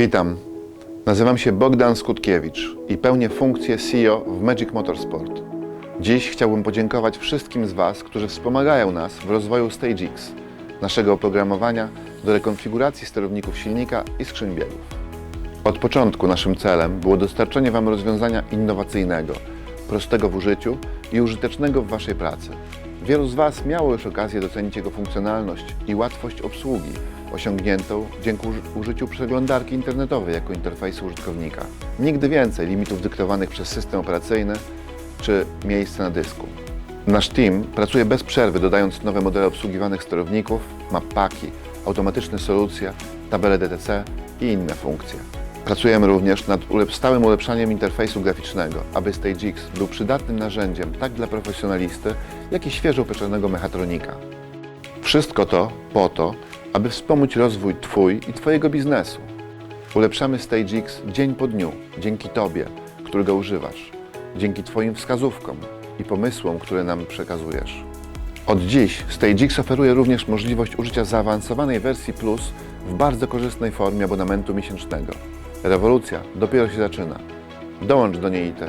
Witam. Nazywam się Bogdan Skutkiewicz i pełnię funkcję CEO w Magic Motorsport. Dziś chciałbym podziękować wszystkim z Was, którzy wspomagają nas w rozwoju StageX, naszego oprogramowania do rekonfiguracji sterowników silnika i skrzyń biegów. Od początku naszym celem było dostarczenie Wam rozwiązania innowacyjnego, prostego w użyciu i użytecznego w Waszej pracy. Wielu z Was miało już okazję docenić jego funkcjonalność i łatwość obsługi, osiągniętą dzięki uży- użyciu przeglądarki internetowej jako interfejsu użytkownika. Nigdy więcej limitów dyktowanych przez system operacyjny czy miejsce na dysku. Nasz team pracuje bez przerwy, dodając nowe modele obsługiwanych sterowników, map paki, automatyczne solucje, tabele DTC i inne funkcje. Pracujemy również nad stałym ulepszaniem interfejsu graficznego, aby StageX był przydatnym narzędziem tak dla profesjonalisty, jak i świeżo upieczonego mechatronika. Wszystko to po to, aby wspomóc rozwój Twój i Twojego biznesu. Ulepszamy StageX dzień po dniu, dzięki Tobie, którego używasz, dzięki Twoim wskazówkom i pomysłom, które nam przekazujesz. Od dziś StageX oferuje również możliwość użycia zaawansowanej wersji Plus w bardzo korzystnej formie abonamentu miesięcznego. Rewolucja dopiero się zaczyna. Dołącz do niej i Ty.